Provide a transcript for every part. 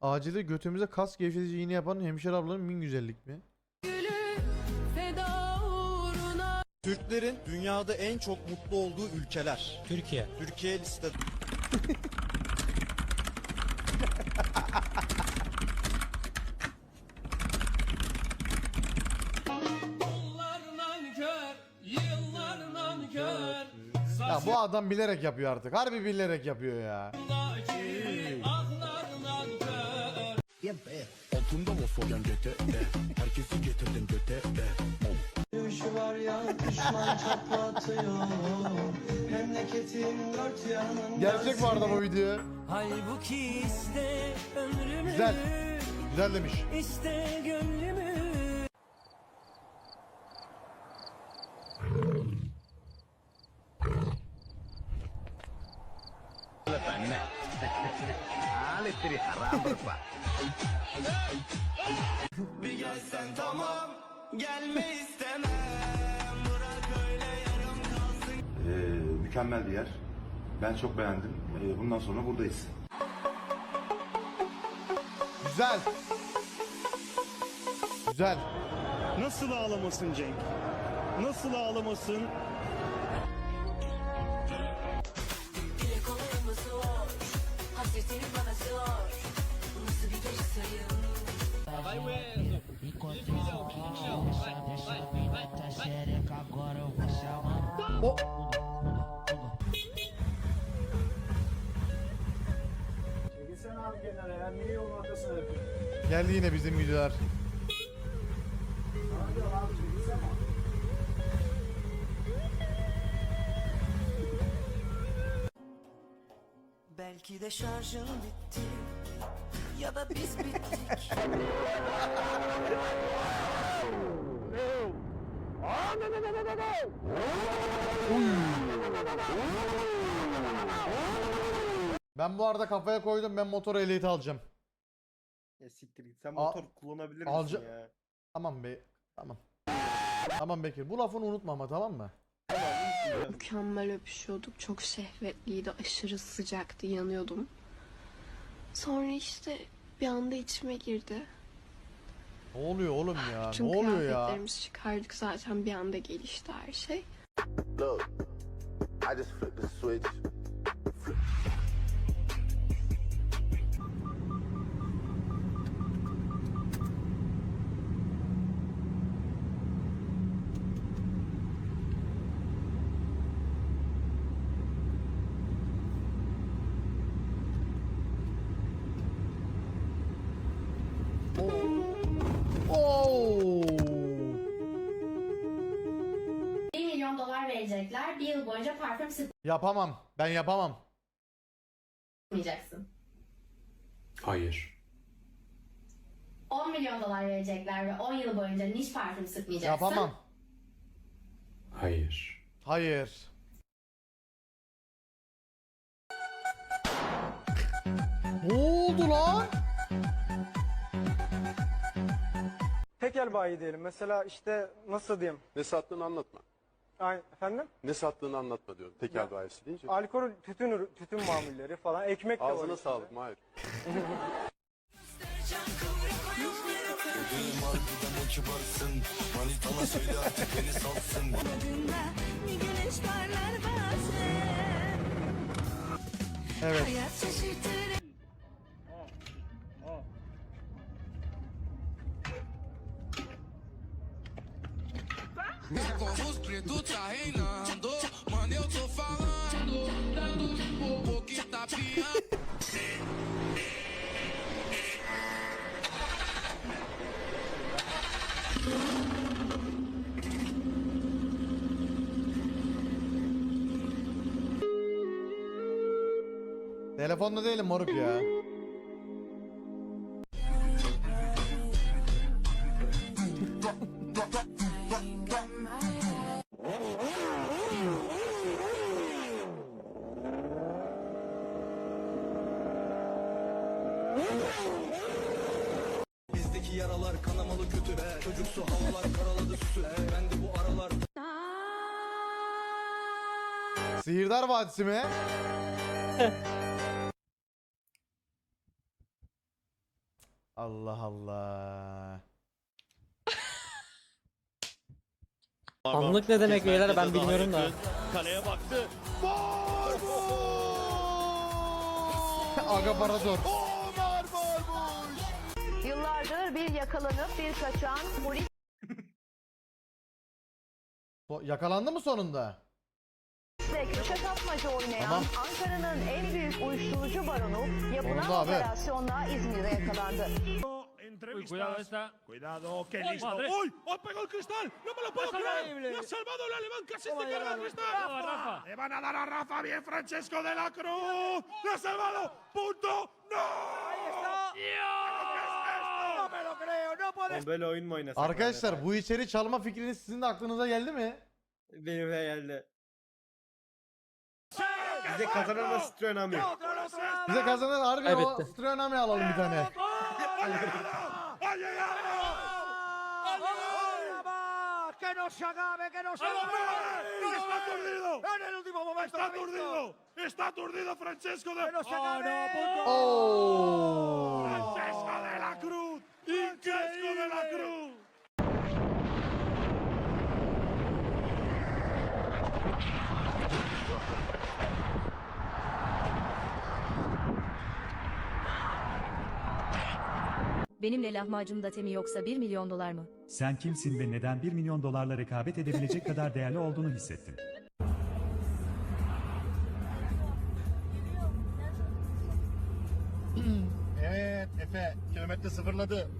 Acilde götümüze kas gevşetici iğne yapan hemşire ablanın min güzellik mi? Türklerin dünyada en çok mutlu olduğu ülkeler. Türkiye. Türkiye listede. bu adam bilerek yapıyor artık. Harbi bilerek yapıyor ya. Altında Volkswagen GT Herkesi getirdim göte Yürüyüşü var ya düşman çatlatıyor Memleketin dört yanında Gerçek bu arada bu video. Halbuki iste ömrümü Güzel. Güzel demiş. iste gönlümü Bir gelsen tamam gelme istemem Bırak öyle yarım kalsın Ee, mükemmel bir yer. Ben çok beğendim. Ee, bundan sonra buradayız. Güzel. Güzel. Nasıl ağlamasın Cenk? Nasıl ağlamasın? O Geldi yine bizim videolar. Belki de şarjın bitti Ya da biz bittik Ben bu arada kafaya koydum ben motor ehliyeti alacağım. Ya siktir git. Sen motor kullanabilir misin alca- ya? Tamam be. Tamam. Tamam Bekir. Bu lafını unutma ama tamam mı? Mükemmel öpüşüyorduk. Çok şehvetliydi. Aşırı sıcaktı. Yanıyordum. Sonra işte bir anda içime girdi. Ne oluyor oğlum ya? Tüm ne oluyor ya? kıyafetlerimizi çıkardık zaten bir anda gelişti her şey. Look I just flipped the switch verecekler. Bir yıl boyunca parfüm Yapamam. Ben yapamam. sıkmayacaksın. Hayır. 10 milyon dolar verecekler ve 10 yıl boyunca niş parfüm sıkmayacaksın. Yapamam. Hayır. Hayır. Ne oldu lan? Tekel bayi diyelim. Mesela işte nasıl diyeyim? Ne sattığını anlatma Ay, efendim? Ne sattığını anlatma diyorum tekel bayisi deyince Alkol, tütün, ürü- tütün mamulleri falan. Ekmek de var. Ağzına içinde. sağlık Mahir Bir güneş parlar bazen Evet. Hayat şaşırtır Telefonda değilim moruk ya. Bizdeki yaralar kanamalı kötü be Çocuksu havalar karaladı süsü Ben de bu aralar Sihirdar Vadisi mi? Allah Allah. Anlık ne demek beyler ben bilmiyorum da. Kaleye baktı. Aga Parador. Yıllardır bir yakalanıp bir kaçan polis So- Yakalandı mı sonunda? Ve köşe oynayan Tamam. Ankara'nın en büyük uyuşturucu baronu yapılan abi. operasyonla İzmir'de yakalandı. Entrevistas. Cuidado, que listo. ¡Uy! ¡Ha pegado el cristal! ¡No me lo puedo creer! ¡Le ha salvado el alemán! ¡Casi se carga el cristal! ¡Le van a dar a Rafa! ¡Bien, Francesco de la Cruz! ¡Le ha salvado! ¡Punto! ¡No! ¡Ahí está! ¡No creo! ¡No puede Böyle oyun mu oynasak? Arkadaşlar bu içeri çalma fikriniz sizin de aklınıza geldi mi? Benim de geldi. Bize kazanan da önemli. Bize kazanan harbi o Stronami alalım bir tane. ¡Ha llegado! ¡Que no se acabe! ¡Que no se acabe! ¡Está aturdido! ¡En el último momento! ¡Está aturdido! ¡Está aturdido Francesco de... ¡Que no se acabe! Oo. ¡Francesco de la Cruz! ¡Francesco de la Cruz! Benimle lahmacun temi yoksa 1 milyon dolar mı? Sen kimsin ve neden 1 milyon dolarla rekabet edebilecek kadar değerli olduğunu hissettin? Evet Efe kilometre sıfırladı.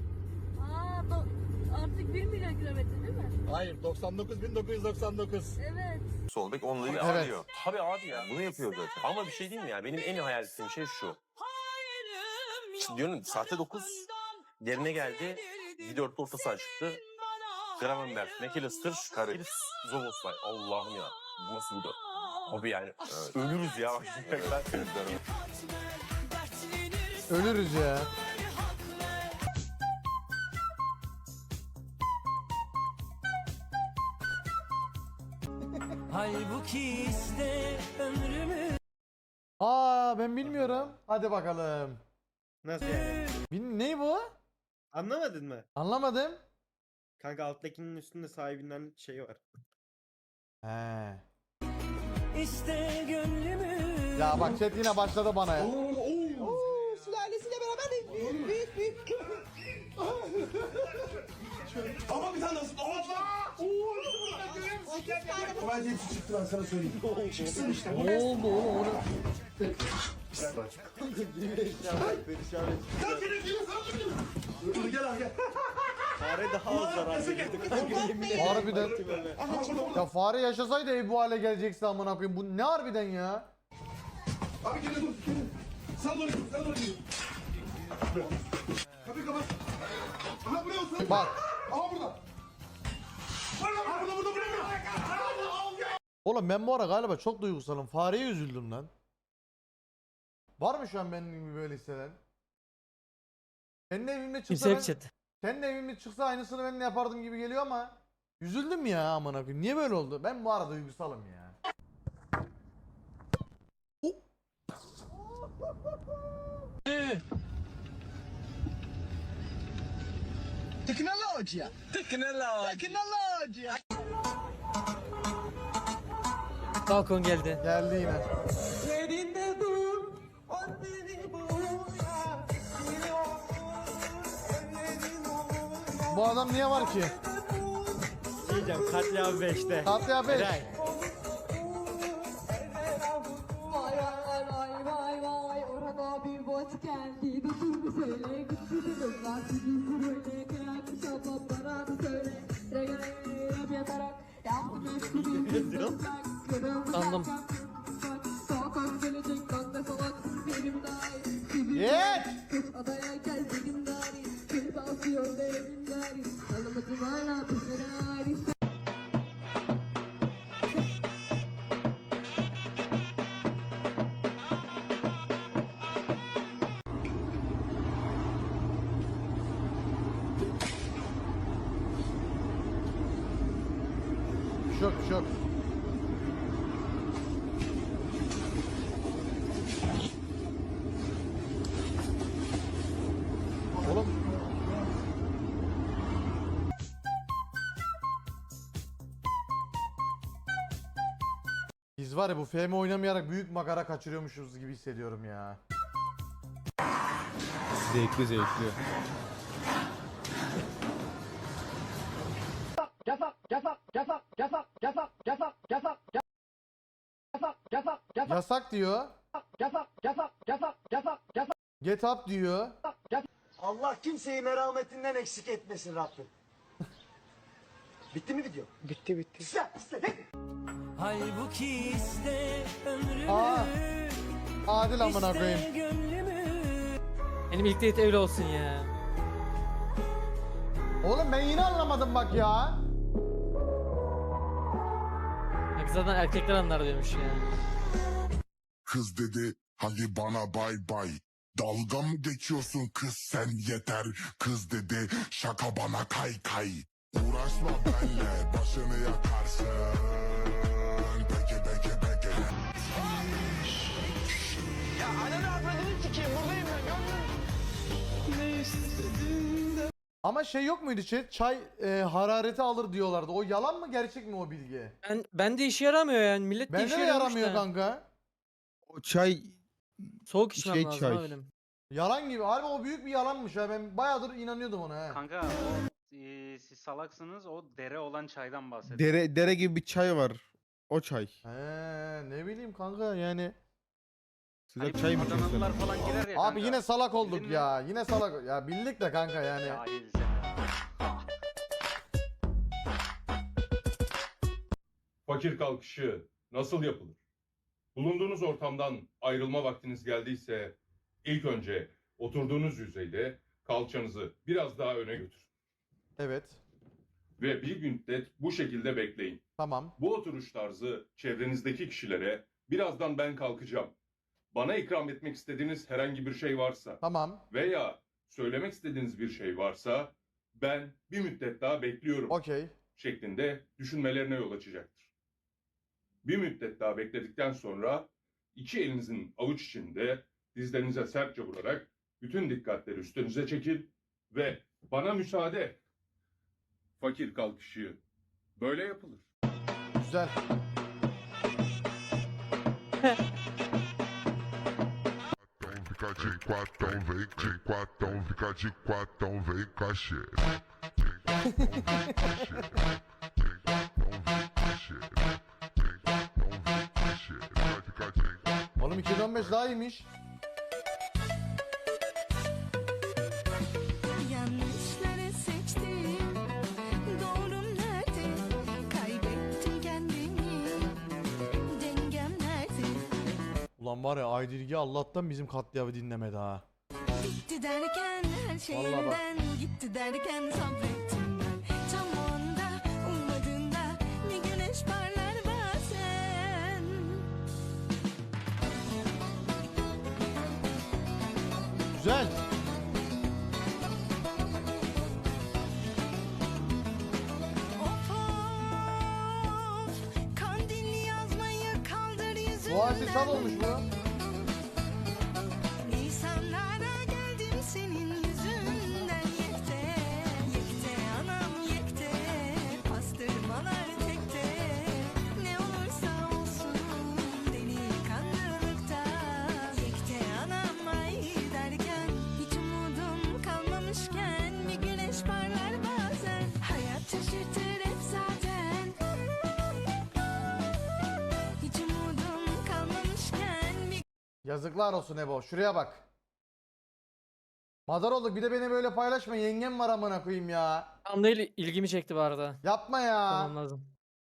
Artık 1 milyon kilometre değil mi? Hayır 99.999. Evet. Sol bek onları Evet. alıyor. Tabii abi ya bunu yapıyor zaten. Ama bir şey değil mi ya? Benim en hayal ettiğim şey şu. İşte diyorum saatte 9 yerine geldi. Gidiyor orta saha çıktı. Gravenberg, McAllister, Karis, Zoboslay. Allah'ım ya. Bu nasıl bir Abi yani ölürüz ya. Ölürüz ya. Halbuki işte ömrümü Aa ben bilmiyorum. Hadi bakalım. Nasıl yani? Bin ne bu? Anlamadın mı? Anlamadım. Kanka alttakinin üstünde sahibinden şey var. He. işte gönlümü Ya bak chat yine başladı bana ya. Sülalesiyle beraber büyük büyük büyük Ama bir tane nasıl? Bence hepsi çıktı ben sana söyleyeyim. Çıksın işte. Ne oldu oğlum onu? Dur gel abi gel. Fare daha az zarar verirdi. Harbiden. Ya fare yaşasaydı ev bu hale gelecekse amına koyayım. Bu ne harbiden ya? Abi gel dur. Sen doğru git. Sen doğru git. Kapıyı kapat. Aha buraya otur. Bak. Aha burada. Aha burada burada burada. Oğlum ben bu ara galiba çok duygusalım. Fareye üzüldüm lan. Var mı şu an benim gibi böyle hisseden? Kendi evimde çıksa ben, kendi evimde çıksa aynısını ben de yapardım gibi geliyor ama üzüldüm ya amına koyayım. Niye böyle oldu? Ben bu ara duygusalım ya. O- Teknoloji. Teknoloji. Balkon geldi. Geldi yine. Bu adam niye var ki? Diyeceğim katliam 5'te. Tatlıya 5. Eray. Hala bizlere Şok şok. Var ya bu FM oynamayarak büyük makara kaçırıyormuşuz gibi hissediyorum ya. Zevkli zevkli. Yasak diyor. Get up diyor. Allah kimseyi merhametinden eksik etmesin Rabbim. Bitti mi video? Bitti bitti. İste, de. Halbuki iste ömrümü Aa. Adil amına koyayım. gönlümü Benim ilk date öyle olsun ya. Oğlum ben yine anlamadım bak ya. Bak zaten erkekler anlar diyormuş ya. Kız dedi hadi bana bay bay. Dalga mı geçiyorsun kız sen yeter. Kız dedi şaka bana kay kay. Uğraşma benle başını yakarsın. Ama şey yok muydu chat? Çay e, harareti alır diyorlardı. O yalan mı gerçek mi o bilgi? Ben, bende işe yaramıyor yani. Millet de Bende işe de yaramıyor da. kanka. O çay... Soğuk içmem Şey lazım çay. ha benim. Yalan gibi. Harbi o büyük bir yalanmış ha. Ben bayağıdır inanıyordum ona ha. Kanka siz salaksınız o dere olan çaydan bahsediyor. Dere, dere gibi bir çay var. O çay. He, ne bileyim kanka yani. Size çay mı içiyorsun? falan girer ya Abi yine salak olduk Bildin mi? ya. Yine salak. Ya bildik de kanka yani. Fakir kalkışı nasıl yapılır? Bulunduğunuz ortamdan ayrılma vaktiniz geldiyse ilk önce oturduğunuz yüzeyde kalçanızı biraz daha öne götürün. Evet. Ve bir müddet bu şekilde bekleyin. Tamam. Bu oturuş tarzı çevrenizdeki kişilere birazdan ben kalkacağım. Bana ikram etmek istediğiniz herhangi bir şey varsa Tamam. veya söylemek istediğiniz bir şey varsa ben bir müddet daha bekliyorum Okey. şeklinde düşünmelerine yol açacaktır. Bir müddet daha bekledikten sonra iki elinizin avuç içinde dizlerinize sertçe vurarak bütün dikkatleri üstünüze çekil ve bana müsaade. Fakir kalkışı böyle yapılır. Güzel. Fica de quatão, vem de quatão, fica de quatão, vem xereca. Vem quatão, vem xereca. Vem quatão, vem com Oğlum 2015 daha iyiymiş. Yanlışları seçtim Doğrum nerede Kaybettim kendimi Dengem nerede Ulan var ya Aydilgi Allah'tan bizim katliamı dinlemedi ha. Bitti derken her şey Vallahi bak. gitti derken sabrettim Güzel. Of of Kandilli yazmayı kaldır yüzünden Oasis Hub olmuş bu. Yazıklar olsun Ebo. Şuraya bak. Madar olduk. Bir de beni böyle paylaşma. Yengem var amına koyayım ya. Tam değil ilgimi çekti bu arada. Yapma ya. Tamam lazım.